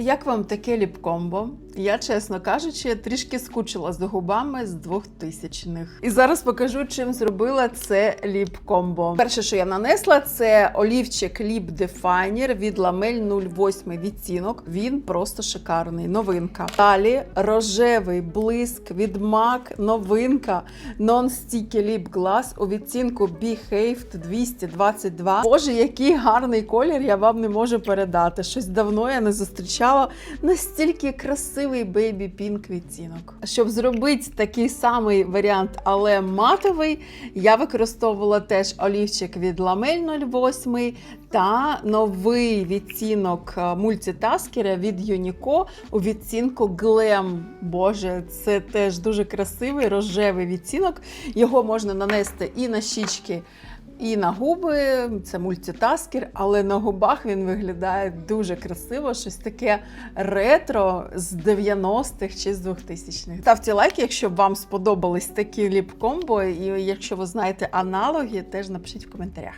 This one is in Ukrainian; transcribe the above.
Як вам таке ліп-комбо? Я, чесно кажучи, трішки скучила за губами з 2000-х. І зараз покажу, чим зробила це ліп-комбо. Перше, що я нанесла, це олівчик Lip Definer від Lamel 08 відтінок. Він просто шикарний. Новинка. Далі рожевий блиск від MAC. Новинка Non-Sticky Lip Gloss у відтінку Behaved 222. Боже, який гарний колір, я вам не можу передати. Щось давно я не зустрічала настільки красивий бейбі пінк відтінок. Щоб зробити такий самий варіант, але матовий, я використовувала теж олівчик від Lamel 08 та новий відтінок е, мультитаскера від Юніко у відтінку Glam. Боже, це теж дуже красивий рожевий відтінок. Його можна нанести і на щічки. І на губи це мультитаскер, але на губах він виглядає дуже красиво, щось таке ретро з 90-х чи з 2000-х. Ставте лайк, якщо вам сподобались такі ліп-комбо, і якщо ви знаєте аналоги, теж напишіть в коментарях.